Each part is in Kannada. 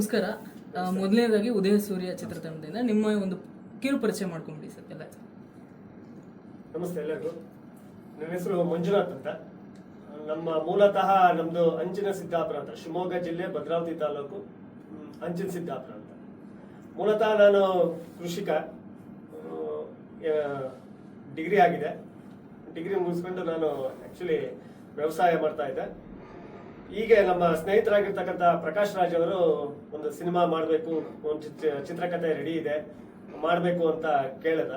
ನಮಸ್ಕಾರ. ಮೊದಲನೇದಾಗಿ ಉದಯ ಸೂರ್ಯ ಚಿತ್ರತಂಡದಿಂದ ನಿಮ್ಮ ಒಂದು ಕಿರು ಪರಿಚಯ ಮಾಡ್ಕೊಂಬಿಡಿ ಸರ್ ಎಲ್ಲ ನಮಸ್ತೆ ಎಲ್ಲರಿಗೂ. ನನ್ನ ಹೆಸರು ಮಂಜುನಾಥ್ ಅಂತ. ನಮ್ಮ ಮೂಲತಃ ನಮ್ದು ಅಂಚಿನ ಸಿದ್ದಾಪುರ ಅಂತ, ಶಿವಮೊಗ್ಗ ಜಿಲ್ಲೆ ಭದ್ರಾವತಿ ತಾಲೂಕು ಅಂಚಿನ ಸಿದ್ದಾಪುರ ಅಂತ. ಮೂಲತಃ ನಾನು ಕೃಷಿಕ ಡಿಗ್ರಿ ಆಗಿದೆ. ಡಿಗ್ರಿ ಮುಗಿಸ್ಕೊಂಡು ನಾನು ಆ್ಯಕ್ಚುಲಿ ವ್ಯವಸಾಯ ಮಾಡ್ತಾ ಇದ್ದೆ. ಹೀಗೆ ನಮ್ಮ ಸ್ನೇಹಿತರಾಗಿರ್ತಕ್ಕಂಥ ಪ್ರಕಾಶ್ ರಾಜ್ ಅವರು ಒಂದು ಸಿನಿಮಾ ಮಾಡಬೇಕು, ಒಂದು ಚಿತ್ರ, ಚಿತ್ರಕಥೆ ರೆಡಿ ಇದೆ, ಮಾಡಬೇಕು ಅಂತ ಕೇಳಿದ.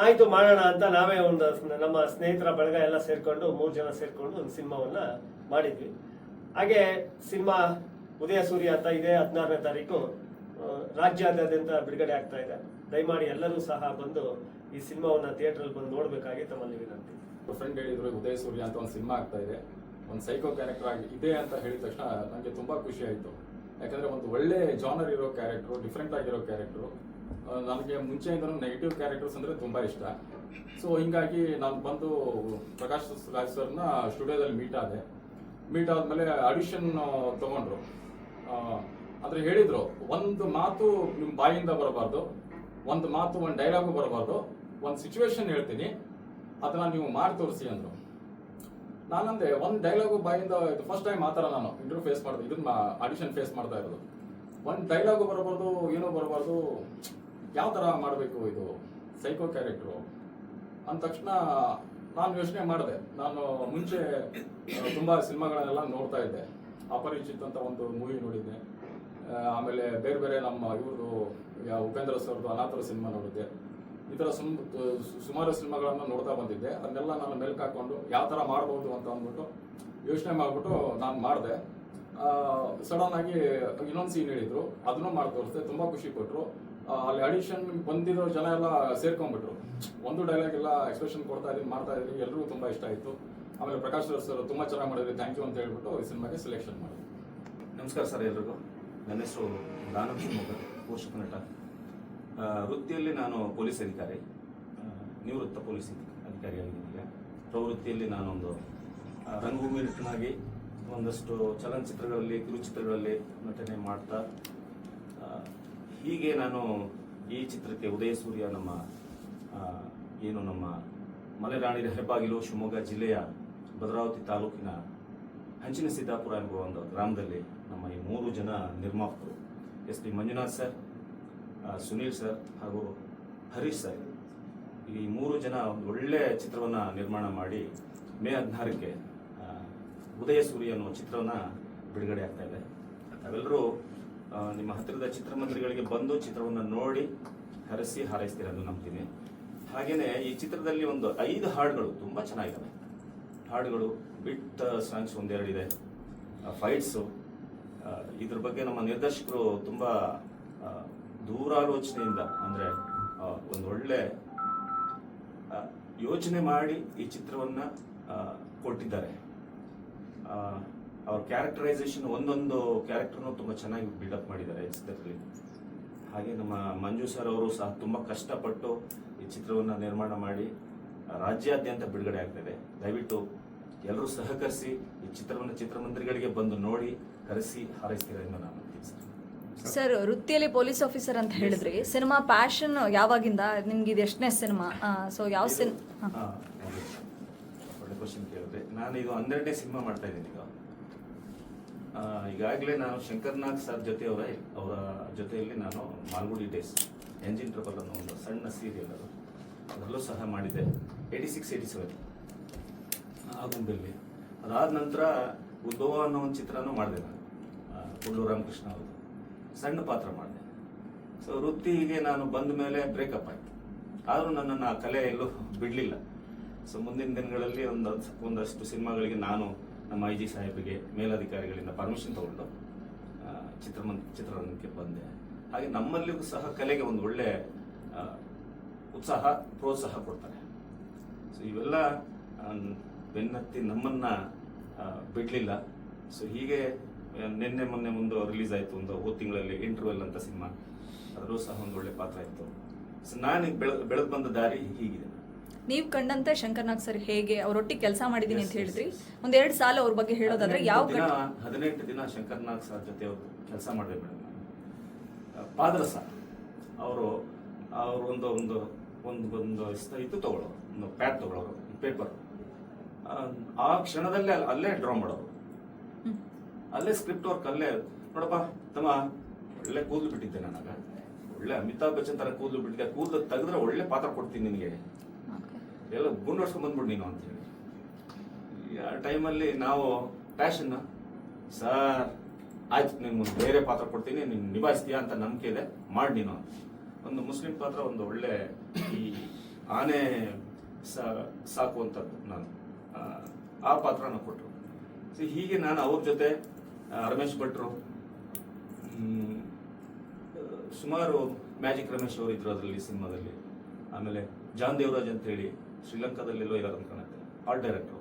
ಆಯಿತು ಮಾಡೋಣ ಅಂತ ನಾವೇ ಒಂದು ನಮ್ಮ ಸ್ನೇಹಿತರ ಬಳಗ ಎಲ್ಲ ಸೇರಿಕೊಂಡು, ಮೂರು ಜನ ಸೇರಿಕೊಂಡು ಒಂದು ಸಿನಿಮಾವನ್ನ ಮಾಡಿದ್ವಿ. ಹಾಗೆ ಸಿನಿಮಾ ಉದಯ ಸೂರ್ಯ ಅಂತ ಇದೆ, ಹದಿನಾರನೇ ತಾರೀಕು ರಾಜ್ಯಾದ್ಯಂತ ಬಿಡುಗಡೆ ಆಗ್ತಾ ಇದೆ. ದಯಮಾಡಿ ಎಲ್ಲರೂ ಸಹ ಬಂದು ಈ ಸಿನಿಮಾವನ್ನ ಥಿಯೇಟ್ರಲ್ಲಿ ಬಂದು ನೋಡಬೇಕಾಗಿ ತಮ್ಮಲ್ಲಿ ವಿನಂತಿ. ಫ್ರೆಂಡ್ ಹೇಳಿದ್ರು ಉದಯ ಸೂರ್ಯ ಅಂತ ಒಂದು ಸಿನಿಮಾ ಆಗ್ತಾ ಇದೆ. ಒಂದು ಸೈಕೋ ಕ್ಯಾರೆಕ್ಟರ್ ಆಗಿ ಇದೆ ಅಂತ ಹೇಳಿದ ತಕ್ಷಣ ನನಗೆ ತುಂಬ ಖುಷಿ ಆಯಿತು. ಯಾಕಂದರೆ ಒಂದು ಒಳ್ಳೆ ಜಾನರ್ ಇರೋ ಕ್ಯಾರೆಕ್ಟ್ರು ಡಿಫ್ರೆಂಟ್ ಆಗಿರೋ ಕ್ಯಾರೆಕ್ಟ್ರು ನನಗೆ ಮುಂಚೆಯಿಂದನೂ ನೆಗೆಟಿವ್ ಕ್ಯಾರೆಕ್ಟರ್ಸ್ ಅಂದರೆ ತುಂಬ ಇಷ್ಟ. ಸೊ ಹೀಗಾಗಿ ನಾನು ಬಂದು ಪ್ರಕಾಶ್ ರಾಜ್ ಸರ್ನ ಸ್ಟುಡಿಯೋದಲ್ಲಿ ಮೀಟ್ ಆದೆ. ಮೀಟ್ ಆದಮೇಲೆ ಆಡಿಷನ್ ತೊಗೊಂಡ್ರು. ಅಂದರೆ ಹೇಳಿದರು, ಒಂದು ಮಾತು ನಿಮ್ಮ ಬಾಯಿಂದ ಬರಬಾರ್ದು, ಒಂದು ಮಾತು, ಒಂದು ಡೈಲಾಗು ಬರಬಾರ್ದು, ಒಂದು ಸಿಚುವೇಶನ್ ಹೇಳ್ತೀನಿ, ಅದನ್ನ ನೀವು ಮಾಡಿ ತೋರಿಸಿ ಅಂದ್ರು. ನಾನಂದೆ ಒಂದು ಡೈಲಾಗು ಬಾಯಿಂದ ಇದು ಫಸ್ಟ್ ಟೈಮ್ ಮಾತಾಡ ನಾನು ಇಂಟರ್ವ್ಯೂ ಫೇಸ್ ಮಾಡ್ದೆ. ಇದನ್ನ ಆಡಿಷನ್ ಫೇಸ್ ಮಾಡ್ತಾ ಇರೋದು. ಒಂದು ಡೈಲಾಗು ಬರಬಾರ್ದು ಏನೂ ಬರಬಾರ್ದು ಯಾವ ಥರ ಮಾಡಬೇಕು ಇದು? ಸೈಕೋ ಕ್ಯಾರೆಕ್ಟ್ರು ಅಂದ ತಕ್ಷಣ ನಾನು ಯೋಚನೆ ಮಾಡಿದೆ. ನಾನು ಮುಂಚೆ ಆ, ತುಂಬಾ ಸಿನಿಮಾಗಳನ್ನೆಲ್ಲ ನೋಡ್ತಾ ಇದ್ದೆ. ಅಪರಿಚಿತ್ ಅಂತ ಒಂದು ಮೂವಿ ನೋಡಿದ್ದೆ. ಆಮೇಲೆ ಬೇರೆ ಬೇರೆ ನಮ್ಮ ಇವ್ರದ್ದು ಉಪೇಂದ್ರ ಸರ್ದು ಅನಾಥರ ಸಿನಿಮಾ ನೋಡಿದ್ದೆ. ಈ ಥರ ಸುಮ್ ಸುಮಾರು ಸಿನಿಮಾಗಳನ್ನು ನೋಡ್ತಾ ಬಂದಿದ್ದೆ. ಅದನ್ನೆಲ್ಲ ನಾನು ಮೆಲ್ಕ್ ಹಾಕೊಂಡು ಯಾವ ಥರ ಮಾಡ್ಬೋದು ಅಂತ ಅಂದ್ಬಿಟ್ಟು ಯೋಚನೆ ಮಾಡಿಬಿಟ್ಟು ನಾನು ಮಾಡಿದೆ. ಸಡನ್ ಆಗಿ ಇನ್ನೊಂದು ಸೀನ್ ಹೇಳಿದ್ರು. ಅದನ್ನು ಮಾಡಿ ತೋರಿಸ್ದೆ ತುಂಬ ಖುಷಿ ಕೊಟ್ಟರು ಅಲ್ಲಿ ಅಡಿಷನ್ ಬಂದಿರೋ ಜನ ಎಲ್ಲ ಸೇರ್ಕೊಂಡ್ಬಿಟ್ರು. ಒಂದು ಡೈಲಾಗ್ ಎಲ್ಲ ಎಕ್ಸ್ಪ್ರೆಷನ್ ಕೊಡ್ತಾ ಇದೀನಿ ಮಾಡ್ತಾ ಇದ್ದೀನಿ. ಎಲ್ಲರಿಗೂ ತುಂಬ ಇಷ್ಟ ಆಯಿತು. ಆಮೇಲೆ ಪ್ರಕಾಶ್ ರಾವ್ ಸರ್ ತುಂಬ ಚೆನ್ನಾಗಿ ಮಾಡಿದ್ರಿ. ಥ್ಯಾಂಕ್ ಯು ಅಂತ ಹೇಳ್ಬಿಟ್ಟು ಈ ಸಿನಿಮಾಗೆ ಸೆಲೆಕ್ಷನ್ ಮಾಡಿದ್ರು ನಮಸ್ಕಾರ ಸರ್ ಎಲ್ರಿಗೂ. ನನ್ನ ಹೆಸರು ದಾನವ್ ಶಿವಮೊಗ್ಗ ಪೋಷಕ ನಟ ವೃತ್ತಿಯಲ್ಲಿ ನಾನು ಪೊಲೀಸ್ ಅಧಿಕಾರಿ. ನಿವೃತ್ತ ಪೊಲೀಸ್ ಅಧಿಕಾರಿಯಾಗಿದ್ದೀನಿ ಪ್ರವೃತ್ತಿಯಲ್ಲಿ ನಾನೊಂದು ರಂಗಭೂಮಿ ನಟನಾಗಿ ಒಂದಷ್ಟು ಚಲನಚಿತ್ರಗಳಲ್ಲಿ ಕಿರುಚಿತ್ರಗಳಲ್ಲಿ ನಟನೆ ಮಾಡ್ತಾ ಹೀಗೆ ನಾನು ಈ ಚಿತ್ರಕ್ಕೆ ಉದಯ ಸೂರ್ಯ ನಮ್ಮ ಏನು ನಮ್ಮ ಮಲೆರಾಣಿ ಹೆಬ್ಬಾಗಿಲು ಶಿವಮೊಗ್ಗ ಜಿಲ್ಲೆಯ ಭದ್ರಾವತಿ ತಾಲೂಕಿನ ಹಂಚಿನ ಸಿದ್ದಾಪುರ ಎಂಬ ಒಂದು ಗ್ರಾಮದಲ್ಲಿ ನಮ್ಮ ಈ ಮೂರು ಜನ ನಿರ್ಮಾಪಕರು. S P Manjunath sir Sunil sir ಹಾಗೂ ಹರೀಶ್ ಸರ್ ಈ ಮೂರು ಜನ ಒಂದು ಒಳ್ಳೆ ಚಿತ್ರವನ್ನ ನಿರ್ಮಾಣ ಮಾಡಿ ಮೇ ಹದಿನಾರಕ್ಕೆ ಉದಯ ಸೂರ್ಯ ಅನ್ನೋ ಚಿತ್ರವನ್ನ ಬಿಡುಗಡೆ ಆಗ್ತಾ ಇದೆ. ತಾವೆಲ್ಲರೂ ನಿಮ್ಮ ಹತ್ತಿರದ ಚಿತ್ರಮಂದಿರಗಳಿಗೆ ಬಂದು ಚಿತ್ರವನ್ನ ನೋಡಿ ಹರಸಿ ಹಾರೈಸ್ತೀರ ಎಂದು ನಂಬ್ತೀನಿ. ಹಾಗೆಯೇ ಈ ಚಿತ್ರದಲ್ಲಿ ಒಂದು ಐದು ಹಾಡುಗಳು ತುಂಬಾ ಚೆನ್ನಾಗಿದ್ದಾವೆ. ಹಾಡುಗಳು ಬಿಟ್ ಸಾಂಗ್ಸ್ ಒಂದೆರಡಿದೆ ಫೈಟ್ಸು ಇದ್ರ ಬಗ್ಗೆ ನಮ್ಮ ನಿರ್ದೇಶಕರು ತುಂಬ ದೂರಾಲೋಚನೆಯಿಂದ ಅಂದರೆ ಒಂದು ಒಳ್ಳೆ ಯೋಚನೆ ಮಾಡಿ ಈ ಚಿತ್ರವನ್ನ ಕೊಟ್ಟಿದ್ದಾರೆ. ಅವ್ರ ಕ್ಯಾರೆಕ್ಟರೈಸೇಷನ್ ಒಂದೊಂದು ಕ್ಯಾರೆಕ್ಟರ್ನು ತುಂಬ ಚೆನ್ನಾಗಿ ಬಿಲ್ಡಪ್ ಮಾಡಿದ್ದಾರೆ ಚಿತ್ರದಲ್ಲಿ. ಹಾಗೆ ನಮ್ಮ ಮಂಜು ಸರ್ ಅವರು ಸಹ ತುಂಬ ಕಷ್ಟಪಟ್ಟು ಈ ಚಿತ್ರವನ್ನು ನಿರ್ಮಾಣ ಮಾಡಿ ರಾಜ್ಯಾದ್ಯಂತ ಬಿಡುಗಡೆ ಆಗ್ತಿದೆ. ದಯವಿಟ್ಟು ಎಲ್ಲರೂ ಸಹಕರಿಸಿ ಈ ಚಿತ್ರವನ್ನು ಚಿತ್ರಮಂದಿರಗಳಿಗೆ ಬಂದು ನೋಡಿ, ಕರೆಸಿ ಹಾರೈಸ್ತೀರ ಎಂದು ನಾನು ಸರ್ ವೃತ್ತಿಯಲ್ಲಿ ಪೊಲೀಸ್ ಆಫೀಸರ್ ಅಂತ ಹೇಳಿದ್ರಿ. ಸಿನಿಮಾ ಪ್ಯಾಷನ್ ಯಾವಾಗಿಂದ? ನಿಮ್ಗೆ ಇದು ಎಷ್ಟನೇ ಸಿನಿಮಾ ಸೊ ಯಾವ ಸಿನ್. ಒಳ್ಳೆ ಕ್ವಶನ್ ಕೇಳಿದ್ರೆ. ನಾನು ಇದು ಹನ್ನೆರಡನೇ ಸಿನಿಮಾ ಮಾಡ್ತಾ ಇದ್ದೀನಿ ಈಗ. ಈಗಾಗಲೇ ನಾನು ಶಂಕರ್ನಾಥ್ ಸರ್ ಜೊತೆ ಅವರ ಜೊತೆಯಲ್ಲಿ ನಾನು ಮಾಲ್ಗುಡಿ ಡೇಸ್ ಎಂಜಿನ್ ಟ್ರಬಲ್ ಅನ್ನೋ ಒಂದು ಸಣ್ಣ ಸೀರಿಯಲ್ ಅದು. ಅದರಲ್ಲೂ ಸಹ ಮಾಡಿದ್ದೆ. ಏಯ್ಟಿ ಸಿಕ್ಸ್ ಏಯ್ಟಿ ಸೆವೆನ್ ಆಗುಂಬೆಲ್ಲಿ. ಅದಾದ ನಂತರ ಉದ್ಭವ ಅನ್ನೋ ಒಂದು ಚಿತ್ರನೂ ಮಾಡಿದೆ ನಾನು. ಕುಂಡೂರಾಮಕೃಷ್ಣ ರಾಮಕೃಷ್ಣ ಅವರು ಸಣ್ಣ ಪಾತ್ರ ಮಾಡಿದೆ. ಸೊ ವೃತ್ತಿಗೆ ನಾನು ಬಂದ ಮೇಲೆ ಬ್ರೇಕಪ್ ಆಯ್ತು. ಆದರೂ ನನ್ನನ್ನು ಆ ಕಲೆ ಎಲ್ಲೂ ಬಿಡಲಿಲ್ಲ. ಸೊ ಮುಂದಿನ ದಿನಗಳಲ್ಲಿ ಒಂದು ಒಂದಷ್ಟು ಸಿನಿಮಾಗಳಿಗೆ ನಾನು ನಮ್ಮ ಐ ಜಿ ಸಾಹೇಬಿಗೆ ಮೇಲಧಿಕಾರಿಗಳಿಂದ ಪರ್ಮಿಷನ್ ತಗೊಂಡು ಚಿತ್ರಮಂದ ಚಿತ್ರರಂಗಕ್ಕೆ ಬಂದೆ. ಹಾಗೆ ನಮ್ಮಲ್ಲಿಯೂ ಸಹ ಕಲೆಗೆ ಒಂದು ಒಳ್ಳೆ ಉತ್ಸಾಹ, ಪ್ರೋತ್ಸಾಹ ಕೊಡ್ತಾರೆ. ಸೊ ಇವೆಲ್ಲ ಬೆನ್ನತ್ತಿ ನಮ್ಮನ್ನ ಬಿಡಲಿಲ್ಲ. ಸೊ ಹೀಗೆ ನಿನ್ನೆ ಮೊನ್ನೆ ಮುಂದೆ ರಿಲೀಸ್ ಆಯಿತು ಒಂದು ಹೋದ ತಿಂಗಳಲ್ಲಿ ಇಂಟರ್ವೆಲ್ ಅಂತ ಸಿನಿಮಾ. ಅದರಲ್ಲೂ ಸಹ ಒಂದು ಒಳ್ಳೆ ಪಾತ್ರ ಇತ್ತು ಸೊ ನಾನು ಬೆಳ ಬೆಳೆದು ಬಂದ ದಾರಿ ಹೀಗಿದೆ. ನೀವು ಕಂಡಂತೆ ಶಂಕರ್ನಾಗ್ ಸರ್ ಹೇಗೆ ಅವರೊಟ್ಟಿಗೆ ಕೆಲಸ ಮಾಡಿದ್ದೀನಿ ಅಂತ ಹೇಳಿದ್ರಿ. ಒಂದೆರಡು ಸಾಲ ಅವ್ರ ಬಗ್ಗೆ ಹೇಳೋದಾದ್ರೆ ಯಾವ ದಿನ ಹದಿನೆಂಟು ದಿನ ಶಂಕರ್ನಾಗ್ ಸರ್ ಜೊತೆ ಅವರು ಕೆಲಸ ಮಾಡಿದೆ ಮೇಡಮ್ ಪಾದ್ರಸ ಅವರು ಅವರು ಒಂದು ಒಂದು ಒಂದು ಒಂದು ಇದು ತಗೊಳ್ಳೋರು ಒಂದು ಪ್ಯಾಡ್ ತಗೊಳ್ಳೋರು ಪೇಪರ್ ಆ ಕ್ಷಣದಲ್ಲೇ ಅಲ್ಲೇ ಡ್ರಾ ಮಾಡೋರು. ಅಲ್ಲೇ ಸ್ಕ್ರಿಪ್ಟ್ ವರ್ಕ್ ಅಲ್ಲೇ ನೋಡಪ್ಪ ತಮ್ಮ ಒಳ್ಳೆ ಕೂದಲು ಬಿಟ್ಟಿದ್ದೆ ನನಗ. ಒಳ್ಳೆ ಅಮಿತಾಬ್ ಬಚ್ಚನ್ ತರ ಕೂದಲು ಬಿಟ್ಟಿದ್ದೆ. ಕೂದಲು ತೆಗೆದ್ರೆ ಒಳ್ಳೆ ಪಾತ್ರ ಕೊಡ್ತೀನಿ ನಿನಗೆ. ಎಲ್ಲ ಗುಂಡೋಡ್ಸ್ಕೊಂಡ್ ಬಂದ್ಬಿಡು ನೀನು ಅಂತ ಹೇಳಿ. ಆ ಟೈಮಲ್ಲಿ ನಾವು ಪ್ಯಾಷನ್ ಸರ್ ಆಯ್ತು ನಿಮ್ಗೆ ಬೇರೆ ಪಾತ್ರ ಕೊಡ್ತೀನಿ ನೀನು ನಿಭಾಯಿಸ್ತೀಯಾ ಅಂತ ನಂಬಿಕೆ ಇದೆ ಮಾಡಿ ನೀನು. ಒಂದು ಮುಸ್ಲಿಂ ಪಾತ್ರ ಒಂದು ಒಳ್ಳೆ ಈ ಆನೆ ಸಾಕುವಂಥದ್ದು ನಾನು. ಆ, ಪಾತ್ರನ ಕೊಟ್ಟರು. ಸೊ ಹೀಗೆ ನಾನು ಅವ್ರ ಜೊತೆ ರಮೇಶ್ ಭಟ್ರು. ಸುಮಾರು ಮ್ಯಾಜಿಕ್ ರಮೇಶ್ ಅವರು ಇದ್ರು ಅದರಲ್ಲಿ ಸಿನಿಮಾದಲ್ಲಿ. ಆಮೇಲೆ ಜಾನ್ ದೇವರಾಜ್ ಅಂತ ಹೇಳಿ ಶ್ರೀಲಂಕಾದಲ್ಲೆಲ್ಲೋ ಇರೋದು ಕಾಣುತ್ತೆ ಆರ್ಟ್ ಡೈರೆಕ್ಟರ್.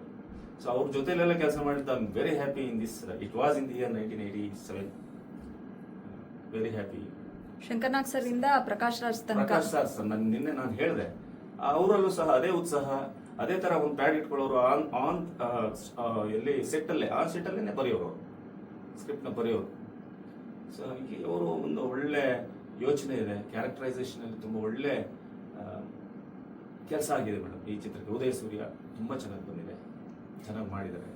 ಸೊ ಅವ್ರ ಜೊತೆಲೆಲ್ಲ ಕೆಲಸ ಮಾಡಿದ್ದು I very happy in this it was in the year nineteen eighty seven very happy Shankar Nag sir ಇಂದ ಪ್ರಕಾಶ್ ರಾಜ್ ಪ್ರಕಾಶ್ ಸರ್ ಸರ್ ನಾನು ನಿನ್ನೆ ನಾನು ಹೇಳಿದೆ. ಅವರಲ್ಲೂ ಸಹ ಅದೇ ಉತ್ಸಾಹ ಅದೇ ತರ ಒಂದು ಪ್ಯಾಡ್ ಇಟ್ಕೊಳ್ಳೋರು ಆನ್ ಆನ್ ಎಲ್ಲಿ ಸೆಟ್ ಅಲ್ಲೇ ಆನ್ ಸೆಟ್ ಅಲ್ಲೇ ಬರೆಯೋರು ಸ್ಕ್ರಿಪ್ಟ್ನ ಬರೆಯೋರು. ಸೊ ಅವರು ಒಂದು ಒಳ್ಳೆ ಯೋಚನೆ ಇದೆ ಕ್ಯಾರೆಕ್ಟರೈಸೇಷನ್ ಅಲ್ಲಿ ತುಂಬಾ ಒಳ್ಳೆ ಕೆಲಸ ಆಗಿದೆ ಮೇಡಮ್ ಈ ಚಿತ್ರಕ್ಕೆ. ಉದಯ ಸೂರ್ಯ ತುಂಬಾ ಚೆನ್ನಾಗಿ ಬಂದಿದೆ ಚೆನ್ನಾಗಿ ಮಾಡಿದ್ದಾರೆ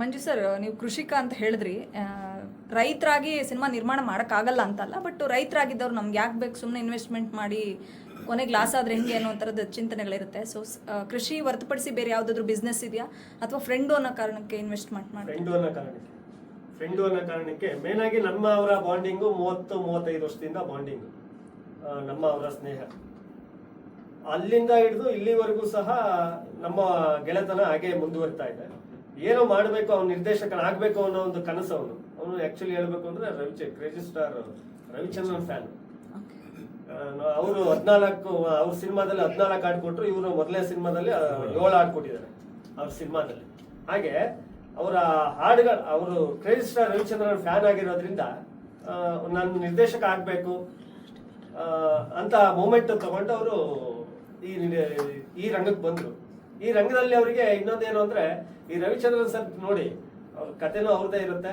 ಮಂಜು ಸರ್ ನೀವು ಕೃಷಿಕ ಅಂತ ಹೇಳಿದ್ರಿ ರೈತರಾಗಿ ಸಿನಿಮಾ ನಿರ್ಮಾಣ ಮಾಡೋಕ್ಕಾಗಲ್ಲ ಅಂತಲ್ಲ ಬಟ್ ರೈತರಾಗಿದ್ದವ್ರು ನಮ್ಗೆ ಯಾಕೆ ಬೇಕು ಸುಮ್ಮನೆ ಇನ್ವೆಸ್ಟ್ಮೆಂಟ್ ಮಾಡಿ ಕೊನೆಗೆ ಲಾಸ್ ಆದರೆ ಹೆಂಗೆ ಅನ್ನೋ ಥರದ ಚಿಂತನೆಗಳಿರುತ್ತೆ ಸೊ ಕೃಷಿ ಹೊರತುಪಡಿಸಿ ಬೇರೆ ಯಾವುದಾದ್ರೂ ಬಿಸ್ನೆಸ್ ಇದೆಯಾ? ಅಥವಾ ಫ್ರೆಂಡು ಅನ್ನೋ ಕಾರಣಕ್ಕೆ ಇನ್ವೆಸ್ಟ್ಮೆಂಟ್ ಮಾಡಿ ಫ್ರೆಂಡು ಅನ್ನೋ ಕಾರಣಕ್ಕೆ ಆಗಿ ನಮ್ಮ ಅವರ ಬಾಂಡಿಂಗು ಮೂವತ್ತು, ಮೂವತ್ತೈದು ವರ್ಷದಿಂದ ಬಾಂಡಿಂಗು ನಮ್ಮ ಅವರ ಸ್ನೇಹ. ಅಲ್ಲಿಂದ ಹಿಡಿದು ಇಲ್ಲಿವರೆಗೂ ಸಹ ನಮ್ಮ ಗೆಳೆತನ ಹಾಗೆ ಮುಂದುವರಿತಾ ಇದೆ. ಏನೋ ಮಾಡಬೇಕು, ಅವ್ನು ನಿರ್ದೇಶಕನಾಗಬೇಕು ಅನ್ನೋ ಒಂದು ಕನಸು ಅವನು. ಅವನು ಆ್ಯಕ್ಚುಲಿ ಹೇಳಬೇಕು ಅಂದ್ರೆ ರವಿಚ ಕ್ರೇಜಿ ಸ್ಟಾರ್ ರವಿಚಂದ್ರನ್ ಫ್ಯಾನ್ ಅವರು ಹದಿನಾಲ್ಕು, ಅವ್ರ ಸಿನಿಮಾದಲ್ಲಿ ಹದಿನಾಲ್ಕು ಹಾಡ್ಕೊಟ್ರು, ಇವರು ಮೊದಲನೇ ಸಿನಿಮಾದಲ್ಲಿ ಏಳು ಹಾಡ್ಕೊಟ್ಟಿದ್ದಾರೆ. ಅವ್ರ ಸಿನಿಮಾದಲ್ಲಿ. ಹಾಗೆ ಅವರ ಹಾಡುಗಳು, ಅವರು ಕ್ರೇಜಿ ಸ್ಟಾರ್ ರವಿಚಂದ್ರನ್ ಫ್ಯಾನ್ ಆಗಿರೋದ್ರಿಂದ ನಾನು ನಿರ್ದೇಶಕ ಆಗಬೇಕು ಅಂತ ಮೂಮೆಂಟ್ ತಗೊಂಡು ಅವರು ಈ ಈ ರಂಗಕ್ಕೆ ಬಂದರು. ಈ ರಂಗದಲ್ಲಿ ಅವರಿಗೆ ಇನ್ನೊಂದೇನು ಅಂದ್ರೆ, ಈ ರವಿಚಂದ್ರನ್ ಸರ್ ನೋಡಿ, ಅವ್ರ ಕಥೆನೂ ಅವ್ರದೇ ಇರುತ್ತೆ,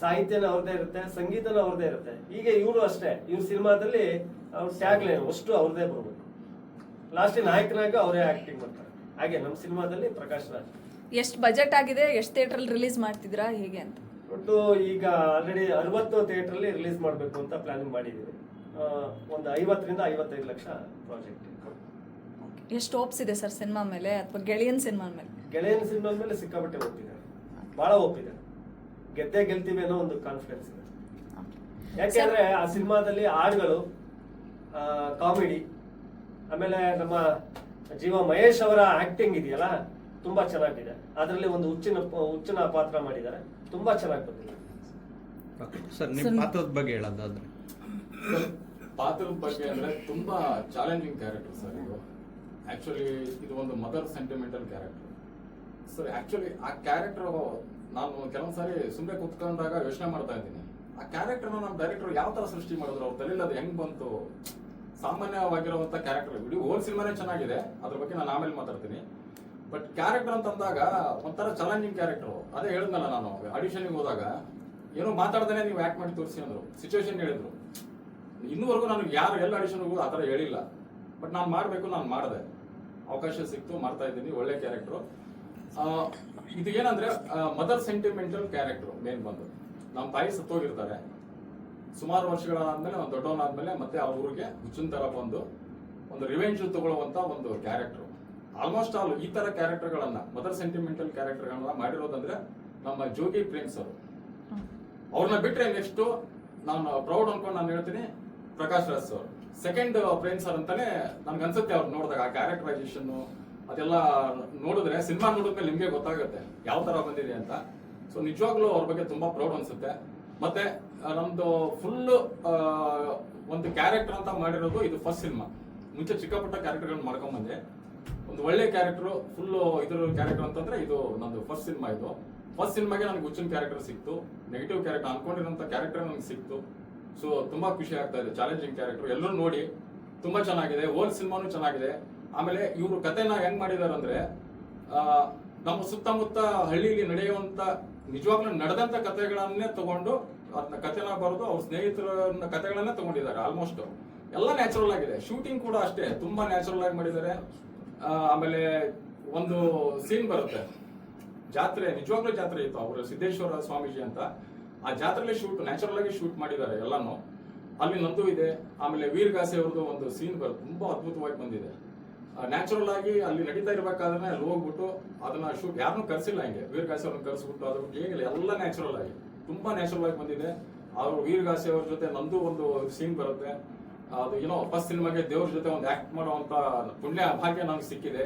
ಸಾಹಿತ್ಯನೂ ಅವ್ರದೇ ಇರುತ್ತೆ, ಸಂಗೀತನೂ ಅವ್ರದೇ ಇರುತ್ತೆ. ಹೀಗೆ ಇವರು ಅಷ್ಟೇ, ಇವ್ರ ಸಿನಿಮಾದಲ್ಲಿ ಅವ್ರ ಟ್ಯಾಗ್ಲೇ ಅಷ್ಟು ಅವ್ರದೇ ಬರ್ಬೇಕು. ಲಾಸ್ಟ್ ನಾಯಕನಾಗ ಅವರೇ ಆಕ್ಟಿಂಗ್ ಮಾಡ್ತಾರೆ. ಹಾಗೆ ನಮ್ಮ ಸಿನಿಮಾದಲ್ಲಿ ಪ್ರಕಾಶ್ ರಾಜ್. ಎಷ್ಟು ಬಜೆಟ್ ಆಗಿದೆ ಎಷ್ಟು ಥಿಯೇಟ್ರಲ್ಲಿ ರಿಲೀಸ್ ಮಾಡ್ತಿದ್ದೀರಾ ಹೇಗೆ ಅಂತ? ಒಟ್ಟು ಈಗ ಆಲ್ರೆಡಿ ಅರವತ್ತು ಥಿಯೇಟ್ರಲ್ಲಿ ರಿಲೀಸ್ ಮಾಡಬೇಕು ಅಂತ ಪ್ಲಾನಿಂಗ್ ಮಾಡಿದ್ದೀವಿ. ಒಂದು ಐವತ್ತರಿಂದ ಐವತ್ತೈದು ಲಕ್ಷ ಪ್ರಾಜೆಕ್ಟ್ ಎಷ್ಟು ಹೋಪ್ಸ್ ಇದೆ ಸರ್ ಸಿನಿಮಾ ಮೇಲೆ ಅಥವಾ ಗೆಳೆಯನ್ ಸಿನಿಮಾ ಮೇಲೆ? ಗೆಳೆಯನ್ ಸಿನಿಮಾ ಮೇಲೆ ಸಿಕ್ಕಾಪಟ್ಟೆ ಒಪ್ಪಿದ್ದಾರೆ ಭಾಳ ಒಪ್ಪಿದೆ ಗೆದ್ದೇ ಗೆಲ್ತೀವಿ ಅನ್ನೋ ಒಂದು ಕಾನ್ಫಿಡೆನ್ಸ್ ಇದೆ. ಯಾಕೆಂದ್ರೆ ಆ ಸಿನಿಮಾದಲ್ಲಿ ಹಾಡುಗಳು ಕಾಮಿಡಿ ಆಮೇಲೆ ನಮ್ಮ ಜೀವ ಮಹೇಶ್ ಅವರ ಆಕ್ಟಿಂಗ್ ಇದೆಯಲ್ಲ ತುಂಬಾ ಚೆನ್ನಾಗಿದೆ. ಅದರಲ್ಲಿ ಒಂದು ಹುಚ್ಚಿನ ಹುಚ್ಚಿನ ಪಾತ್ರ ಮಾಡಿದ್ದಾರೆ. ತುಂಬಾ ಚೆನ್ನಾಗಿ ಬಂದಿದೆ. ಸರ್ ನಿಮ್ಮ ಪಾತ್ರದ ಬಗ್ಗೆ ಹೇಳೋದಾದ್ರೆ. ಪಾತ್ರದ ಬಗ್ಗೆ ಅಂದ್ರೆ ತುಂಬಾ ಚಾಲೆಂಜಿಂಗ್ ಕ್ಯಾರೆಕ್ಟರ್ ಸರ್ ಇದು. ಆಕ್ಚುಲಿ ಇದು ಒಂದು mother sentimental character sir actually ಆ ಕ್ಯಾರೆಕ್ಟರ್ ನಾನು ಕೆಲವೊಂದ್ ಸಾರಿ ಸುಮ್ಮನೆ ಕುತ್ಕೊಂಡಾಗ ಯೋಚನೆ ಮಾಡ್ತಾ ಇದ್ದೀನಿ. ಆ ಕ್ಯಾರೆಕ್ಟರ್ನ ನಮ್ಮ ಡೈರೆಕ್ಟರ್ ಯಾವ ತರ ಸೃಷ್ಟಿ ಮಾಡಿದ್ರು ಅವ್ರ ತಲೆಯಲ್ಲಿ ಅದು ಹೆಂಗ್ ಬಂತು? ಸಾಮಾನ್ಯವಾಗಿರುವಂತ ಕ್ಯಾರೆಕ್ಟರ್ ಇಡೀ ಹೋಲ್ ಸಿನಿಮಾನೇ ಚೆನ್ನಾಗಿದೆ. ಅದ್ರ ಬಗ್ಗೆ ನಾನು ಆಮೇಲೆ ಮಾತಾಡ್ತೀನಿ. ಬಟ್ ಕ್ಯಾರೆಕ್ಟರ್ ಅಂತ ಅಂದಾಗ ಒಂಥರ ಚಾಲೆಂಜಿಂಗ್ ಕ್ಯಾರೆಕ್ಟರ್ ಅದೇ ಹೇಳಿದ್ನಲ್ಲ ನಾನು ಆಡಿಷನ್ಗೆ ಹೋದಾಗ, ಏನೋ ಮಾತಾಡ್ದೇನೆ ನೀವು ಆಕ್ಟ್ ಮಾಡಿ ತೋರಿಸಿ ಅಂದರು. ಸಿಚುವೇಶನ್ ಹೇಳಿದ್ರು. ಇನ್ನೂವರೆಗೂ ನನಗೆ ಯಾರು ಎಲ್ಲ ಆಡಿಷನ್ ಹೋಗೋದು ಆ ಥರ ಹೇಳಿಲ್ಲ. ಬಟ್ ನಾನು ಮಾಡಬೇಕು, ನಾನು ಮಾಡಿದೆ. ಅವಕಾಶ ಸಿಕ್ತು, ಮಾಡ್ತಾ ಇದ್ದೀನಿ, ಒಳ್ಳೆ ಕ್ಯಾರೆಕ್ಟ್ರು ಇದು ಏನಂದ್ರೆ ಮದರ್ ಸೆಂಟಿಮೆಂಟಲ್ ಕ್ಯಾರೆಕ್ಟ್ರು ಮೇನ್ ಬಂದು. ನಮ್ಮ ತಾಯಿ ಸತ್ತೋಗಿರ್ತಾರೆ. ಸುಮಾರು ವರ್ಷಗಳಾದ್ಮೇಲೆ ಒಂದು ದೊಡ್ಡವನಾದ್ಮೇಲೆ ಮತ್ತೆ ಆ ಊರಿಗೆ ಹುಚ್ಚಿನ ಥರ ಬಂದು, ಒಂದು ರಿವೆಂಜ್ ತಗೊಳ್ಳುವಂತ ಒಂದು ಕ್ಯಾರೆಕ್ಟರ್ ಆಲ್ಮೋಸ್ಟ್ ಆಲ್ ಈ ತರ ಕ್ಯಾರೆಕ್ಟರ್ಗಳನ್ನ ಮದರ್ ಸೆಂಟಿಮೆಂಟಲ್ ಕ್ಯಾರೆಕ್ಟರ್ಗಳನ್ನ ಮಾಡಿರೋದಂದ್ರೆ ನಮ್ಮ ಜೋಗಿ ಪ್ರೇಮ್ಸ್ ಅವರು. ಅವ್ರನ್ನ ಬಿಟ್ರೆ ನೆಕ್ಸ್ಟ್ ನಾನು ಪ್ರೌಡ್ ಅನ್ಕೊಂಡು ನಾನು ಹೇಳ್ತೀನಿ Prakash Raj sir second Prem sir ಅಂತಾನೆ ನನ್ಗೆ ಅನ್ಸುತ್ತೆ ಅವ್ರು ನೋಡಿದಾಗ ಆ ಕ್ಯಾರೆಕ್ಟರೈಸೇಷನ್ ಅದೆಲ್ಲ ನೋಡಿದ್ರೆ ಸಿನಿಮಾ ನೋಡಿದ್ಮೇಲೆ ನಿಮಗೆ ಗೊತ್ತಾಗುತ್ತೆ ಯಾವ ತರ ಬಂದಿದೆ ಅಂತ. ಸೊ ನಿಜವಾಗ್ಲೂ ಅವ್ರ ಬಗ್ಗೆ ತುಂಬಾ ಪ್ರೌಡ್ ಅನ್ಸುತ್ತೆ. ಮತ್ತೆ ನಮ್ದು ಫುಲ್ ಒಂದು ಕ್ಯಾರೆಕ್ಟರ್ ಅಂತ ಮಾಡಿರೋದು ಇದು ಫಸ್ಟ್ ಸಿನಿಮಾ. ಮುಂಚೆ ಚಿಕ್ಕಪುಟ್ಟ ಕ್ಯಾರೆಕ್ಟರ್ಗಳನ್ನ ಮಾಡ್ಕೊಂಡ್ ಒಂದು ಒಳ್ಳೆ ಕ್ಯಾರೆಕ್ಟರ್ ಫುಲ್ ಇದ್ರ ಕ್ಯಾರೆಕ್ಟರ್ ಅಂತಂದ್ರೆ ಇದು ನಂದು ಫಸ್ಟ್ ಸಿನಿಮಾ ಇದು. ಫಸ್ಟ್ ಸಿನಿಮಾಗೆ ನನಗೆ ಹುಚ್ಚಿನ ಕ್ಯಾರೆಕ್ಟರ್ ಸಿಕ್ತು. ನೆಗೆಟಿವ್ ಕ್ಯಾರೆಕ್ಟರ್ ಅನ್ಕೊಂಡಿರೋಂಥ ಕ್ಯಾರೆಕ್ಟರ್ ನನಗೆ ಸಿಕ್ತು. ಸೊ ತುಂಬಾ ಖುಷಿ ಆಗ್ತಾ ಇದೆ. ಚಾಲೆಂಜಿಂಗ್ ಕ್ಯಾರೆಕ್ಟರ್ ಎಲ್ಲರೂ ನೋಡಿ, ತುಂಬಾ ಚೆನ್ನಾಗಿದೆ. ಓಲ್ ಸಿನಿಮಾನು ಚೆನ್ನಾಗಿದೆ. ಆಮೇಲೆ ಇವರು ಕಥೆನ ಹೆಂಗ್ ಮಾಡಿದಾರೆ ಅಂದ್ರೆ ನಮ್ಮ ಸುತ್ತಮುತ್ತ ಹಳ್ಳಿಲಿ ನಡೆಯುವಂತ, ನಿಜವಾಗ್ಲೂ ನಡೆದಂತ ಕತೆಗಳನ್ನೇ ತಗೊಂಡು ಅದನ್ನ ಕಥೆನ ಬರೆದು ಅವ್ರ ಸ್ನೇಹಿತರ ಕಥೆಗಳನ್ನೇ ತಗೊಂಡಿದ್ದಾರೆ ಆಲ್ಮೋಸ್ಟ್ ಎಲ್ಲ ನ್ಯಾಚುರಲ್ ಆಗಿದೆ. ಶೂಟಿಂಗ್ ಕೂಡ ಅಷ್ಟೇ. ತುಂಬಾ ನ್ಯಾಚುರಲ್ ಆಗಿ ಮಾಡಿದ್ದಾರೆ. ಆಮೇಲೆ ಒಂದು ಸೀನ್ ಬರುತ್ತೆ. ಜಾತ್ರೆ, ನಿಜವಾಗ್ಲೂ ಜಾತ್ರೆ ಇತ್ತು. ಅವರು ಸಿದ್ದೇಶ್ವರ ಸ್ವಾಮೀಜಿ ಅಂತ. ಆ ಜಾತ್ರೆಲಿ ಶೂಟ್ ನ್ಯಾಚುರಲ್ ಆಗಿ ಶೂಟ್ ಮಾಡಿದ್ದಾರೆ ಎಲ್ಲಾನು. ಅಲ್ಲಿ ನಂದು ಇದೆ. ಆಮೇಲೆ ವೀರಗಾಸೆ ಅವ್ರದ್ದು ಒಂದು ಸೀನ್ ಬರುತ್ತೆ. ತುಂಬಾ ಅದ್ಭುತವಾಗಿ ಬಂದಿದೆ. ನ್ಯಾಚುರಲ್ ಆಗಿ ಅಲ್ಲಿ ನಡೀತಾ ಇರಬೇಕಾದ್ರೆ ಅಲ್ಲಿ ಹೋಗ್ಬಿಟ್ಟು ಅದನ್ನ ಶೂಟ್ ಯಾರನ್ನೂ ಕರ್ಸಿಲ್ಲ ಹಂಗೆ. ವೀರಗಾಸೆ ಅವ್ರನ್ನ ಕರ್ಸ್ಬಿಟ್ಟು ಅದ್ರ ಏನಿಲ್ಲ ಎಲ್ಲ ನ್ಯಾಚುರಲ್ ಆಗಿ. ತುಂಬಾ ನ್ಯಾಚುರಲ್ ಆಗಿ ಬಂದಿದೆ. ಅವರು ವೀರಗಾಸೆ ಅವ್ರ ಜೊತೆ ನಂದು ಒಂದು ಸೀನ್ ಬರುತ್ತೆ. ಅದು ಏನೋ ಫಸ್ಟ್ ಸಿನಿಮಾಗೆ ದೇವ್ರ ಜೊತೆ ಒಂದು ಆಕ್ಟ್ ಮಾಡುವಂತ ಪುಣ್ಯ ಭಾಗ್ಯ ನಮ್ಗೆ ಸಿಕ್ಕಿದೆ.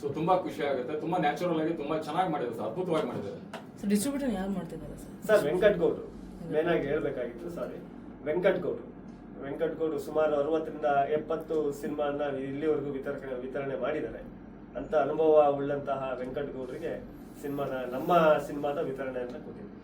ಸೊ ತುಂಬಾ ಖುಷಿ ಆಗುತ್ತೆ. ತುಂಬಾ ನ್ಯಾಚುರಲ್ ಆಗಿ ತುಂಬಾ ಚೆನ್ನಾಗಿ ಮಾಡಿದ್ರು ಸರ್. ಅದ್ಭುತವಾಗಿ ಮಾಡಿದ್ರು ಸರ್ ಡಿಸ್ಟ್ರಿಬ್ಯೂಟರ್ ಯಾರು ಮಾಡ್ತಿದ್ದಾರೆ ಸರ್? ವೆಂಕಟ್ ಗೌಡ್ರು. ಮೇನ್ ಆಗಿ ಹೇಳ್ಬೇಕಾಗಿತ್ತು ಸಾರಿ ವೆಂಕಟ್ ಗೌಡ್ರು. ವೆಂಕಟ್ ಗೌಡ್ರು ಸುಮಾರು ಅರವತ್ತರಿಂದ ಎಪ್ಪತ್ತು ಸಿನಿಮಾನ ಇಲ್ಲಿವರೆಗೂ ವಿತರಣೆ ವಿತರಣೆ ಮಾಡಿದ್ದಾರೆ. ಅಂತ ಅನುಭವ ಉಳ್ಳಂತಹ ವೆಂಕಟ್ ಗೌಡ್ರಿಗೆ ಸಿನಿಮಾನ ನಮ್ಮ ಸಿನಿಮಾದ ವಿತರಣೆಯನ್ನ ಕೊಟ್ಟಿದ್ದಾರೆ